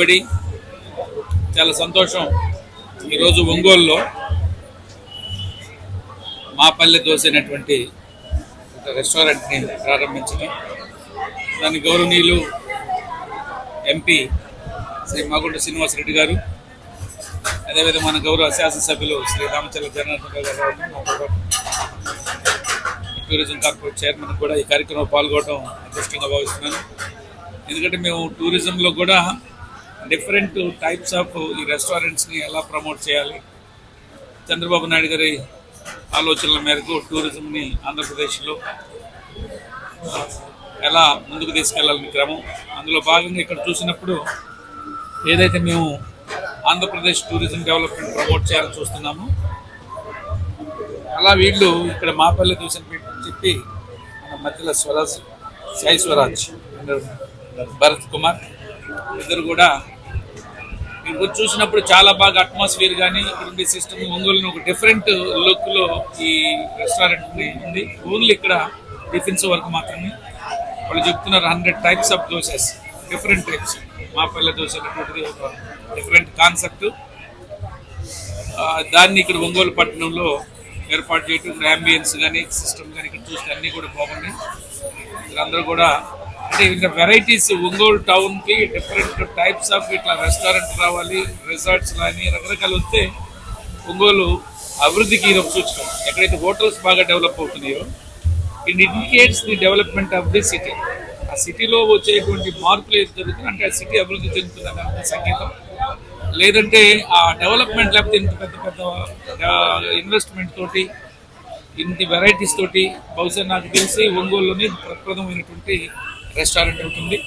కట్టుబడి చాలా సంతోషం ఈరోజు ఒంగోలులో మా పల్లె దోశ ఒక రెస్టారెంట్ని ప్రారంభించడం. దాని గౌరవనీయులు ఎంపీ శ్రీ మాగుంట శ్రీనివాసరెడ్డి గారు అదేవిధంగా మన గౌరవ శాసనసభ్యులు శ్రీ రామచంద్ర జనార్దన్ గారు టూరిజం కార్పొరేట్ చైర్మన్ కూడా ఈ కార్యక్రమంలో పాల్గొనడం అదృష్టంగా భావిస్తున్నాను. ఎందుకంటే మేము టూరిజంలో కూడా డిఫరెంట్ టైప్స్ ఆఫ్ ఈ రెస్టారెంట్స్ని ఎలా ప్రమోట్ చేయాలి? చంద్రబాబు నాయుడు గారి ఆలోచనల మేరకు టూరిజంని ఆంధ్రప్రదేశ్లో ఎలా ముందుకు తీసుకెళ్ళాలని క్రమం? అందులో భాగంగా ఇక్కడ చూసినప్పుడు ఏదైతే మేము ఆంధ్రప్రదేశ్ టూరిజం డెవలప్మెంట్ ప్రమోట్ చేయాలని చూస్తున్నాము అలా వీళ్ళు ఇక్కడ మాపల్లి దూసని చెప్పి మన మధ్యలో స్వరాజ్ సాయి స్వరాజ్ భరత్ కుమార్ ఇద్దరు కూడా మీరు వచ్చి చూసినప్పుడు చాలా బాగా అట్మాస్ఫియర్ కానీ ఇక్కడ ఉండే సిస్టమ్ ఒంగోలుని ఒక డిఫరెంట్ లుక్లో ఈ రెస్టారెంట్ ఉంది. ఓన్లీ ఇక్కడ టిఫిన్స్ వరకు మాత్రమే. వాళ్ళు చెప్తున్నారు hundred types of dosas different types Mapalle dosa అనేటువంటిది ఒక డిఫరెంట్ కాన్సెప్ట్ దాన్ని ఇక్కడ ఒంగోలు పట్టణంలో ఏర్పాటు చేయటం ఇక్కడ అంబియన్స్ కానీ సిస్టమ్ కానీ ఇక్కడ చూస్తే అన్నీ కూడా బాగున్నాయి. అందరూ కూడా అంటే ఇంకా వెరైటీస్ ఒంగోలు టౌన్కి డిఫరెంట్ టైప్స్ ఆఫ్ ఇట్లా రెస్టారెంట్ రావాలి రిసార్ట్స్ కానీ రకరకాలు వస్తే ఒంగోలు అభివృద్ధికి ఇది ఒక సూచన. ఎక్కడైతే హోటల్స్ బాగా డెవలప్ అవుతున్నాయో it indicates the development of the city ఆ సిటీలో వచ్చేటువంటి మార్పులు ఏది జరుగుతుంది అంటే ఆ సిటీ అభివృద్ధి చెందుతుందని అర్థం సంకేతం. లేదంటే ఆ డెవలప్మెంట్ లేకపోతే ఇంత పెద్ద పెద్ద ఇన్వెస్ట్మెంట్ తోటి ఇన్ని వెరైటీస్ తోటి బహుశా నాకు తెలిసి ఒంగోలులోనే ప్రప్రదమైనటువంటి రెస్టారెంట్ ఉంటుంది.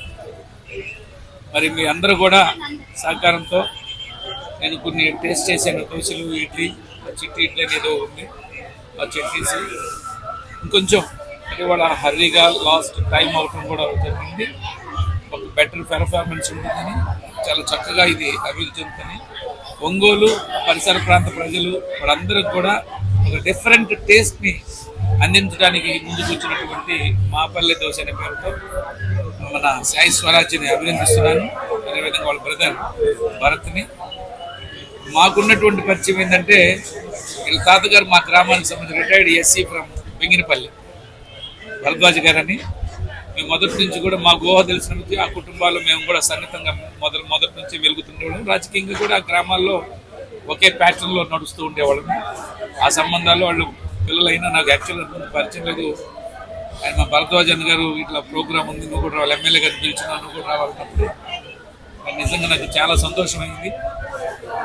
మరి మీ అందరూ కూడా సహకారంతో నేను కొన్ని టేస్ట్ చేశాను. దోశలు ఇడ్లీ చిట్టి ఇడ్లీ అని ఏదో ఉంది. ఆ చట్నీస్. ఇంకొంచెం అంటే వాళ్ళ హర్రీగా లాస్ట్ టైం అవటం కూడా జరిగింది. ఒక బెటర్ పెర్ఫార్మెన్స్ ఉంటుందని చాలా చక్కగా ఇది అభివృద్ధి చెందుతుంది. ఒంగోలు పరిసర ప్రాంత ప్రజలు వాళ్ళందరికీ కూడా ఒక డిఫరెంట్ టేస్ట్ని అందించడానికి ముందుకు వచ్చినటువంటి మాపల్లె దోశ అనే పేరుతో మన సాయి స్వరాజ్ని అభినందిస్తున్నాను. అదేవిధంగా వాళ్ళ బ్రదర్ భరత్ని. మాకున్నటువంటి పరిచయం ఏంటంటే వీళ్ళ తాతగారు మా గ్రామానికి సంబంధించి retired SC from Benginapalli Bharadwaj గారని. మేము మొదటి నుంచి కూడా మా గోహ తెలిసిన నుంచి ఆ కుటుంబాల్లో మేము కూడా సన్నిహితంగా మొదలు మొదటి నుంచి వెలుగుతుండేవాళ్ళం. రాజకీయంగా కూడా ఆ గ్రామాల్లో ఒకే ప్యాటర్న్లో నడుస్తూ ఉండేవాళ్ళం. ఆ సంబంధాలు వాళ్ళు పిల్లలైనా నాకు యాక్చువల్గా పరిచయం లేదు. ఆయన మా భరద్వాజ్ అన్న గారు ఇట్లా ప్రోగ్రామ్ ఉంది నువ్వు కూడా వాళ్ళ ఎమ్మెల్యే గారు పిలిచినా నువ్వు కూడా రావాలన్నప్పుడు. అది నిజంగా నాకు చాలా సంతోషమైంది.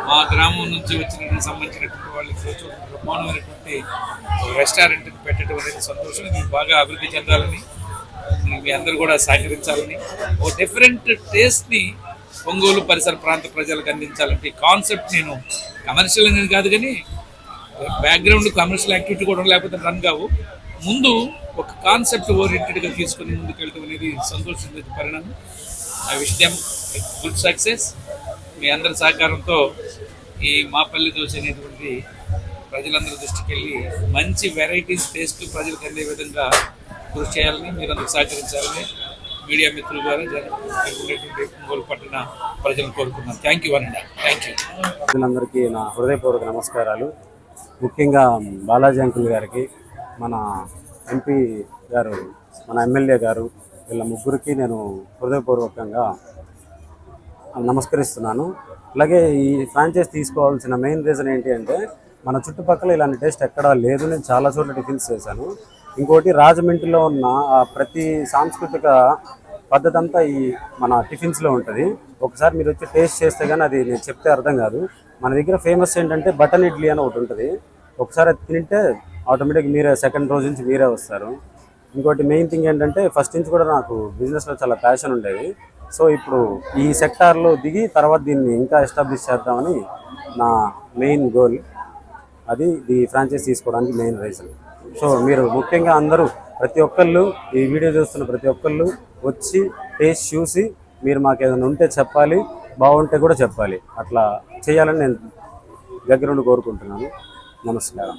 మా గ్రామం నుంచి వచ్చినటువంటి సంబంధించినటువంటి వాళ్ళకి బ్రహ్మాండమైనటువంటి రెస్టారెంట్ పెట్టడం అనేది సంతోషం. ఇది బాగా అభివృద్ధి చెందాలని మీ అందరూ కూడా సహకరించాలని. ఒక డిఫరెంట్ టేస్ట్ని ఒంగోలు పరిసర ప్రాంత ప్రజలకు అందించాలంటే కాన్సెప్ట్ నేను కమర్షియల్ అనేది కాదు కానీ బ్యాక్గ్రౌండ్ కమర్షియల్ యాక్టివిటీ కూడా లేకపోతే రన్ కావు. ముందు ఒక కాన్సెప్ట్ ఓరియంటెడ్గా తీసుకొని ముందుకు వెళ్ళడం అనేది సంతోషించే పరిణామం. I wish them good success మీ అందరి సహకారంతో ఈ మాపల్లి దోశ అనేటువంటి ప్రజలందరి దృష్టికి వెళ్ళి మంచి వెరైటీస్ టేస్ట్ ప్రజలకు అందే విధంగా కృషి చేయాలని మీరు అందరూ సహకరించాలని మీడియా మిత్రులు ద్వారా జన ఒంగోలు పట్టణ ప్రజలను కోరుకున్నాను థ్యాంక్ యూ అనండి థ్యాంక్ యూ ప్రజలందరికీ నా హృదయపూర్వక నమస్కారాలు. ముఖ్యంగా బాలాజీ అంకుల్ గారికి మన ఎంపీ గారు మన ఎమ్మెల్యే గారు వీళ్ళ ముగ్గురికి నేను హృదయపూర్వకంగా నమస్కరిస్తున్నాను. అలాగే ఈ ఫ్రాంచైజ్ తీసుకోవాల్సిన మెయిన్ రీజన్ ఏంటి అంటే మన చుట్టుపక్కల ఇలాంటి టేస్ట్ ఎక్కడా లేదు నేను చాలా చోట్ల టిఫిన్స్ చేశాను. ఇంకోటి రాజమండ్రిలో ఉన్న ప్రతి సాంస్కృతిక పద్ధతి అంతా ఈ మన టిఫిన్స్లో ఉంటుంది. ఒకసారి మీరు వచ్చి టేస్ట్ చేస్తే కానీ అది నేను చెప్తే అర్థం కాదు. మన దగ్గర ఫేమస్ ఏంటంటే బటన్ ఇడ్లీ అని ఒకటి ఉంటుంది. ఒకసారి అది తింటే ఆటోమేటిక్ మీరే సెకండ్ రోజు నుంచి మీరే వస్తారు. ఇంకోటి మెయిన్ థింగ్ ఏంటంటే ఫస్ట్ నుంచి కూడా నాకు బిజినెస్లో చాలా ప్యాషన్ ఉండేది. సో ఇప్పుడు ఈ సెక్టార్లో దిగి తర్వాత దీన్ని ఇంకా ఎస్టాబ్లిష్ చేద్దామని నా మెయిన్ గోల్ అది ఈ ఫ్రాంచైజ్ తీసుకోవడానికి మెయిన్ రీజన్ సో మీరు ముఖ్యంగా అందరూ ప్రతి ఒక్కళ్ళు ఈ వీడియో చూస్తున్న ప్రతి ఒక్కళ్ళు వచ్చి టేస్ట్ చూసి మీరు మాకు ఏదైనా ఉంటే చెప్పాలి బాగుంటే కూడా చెప్పాలి. అట్లా చేయాలని నేను దగ్గరుండి కోరుకుంటున్నాను. నమస్కారం.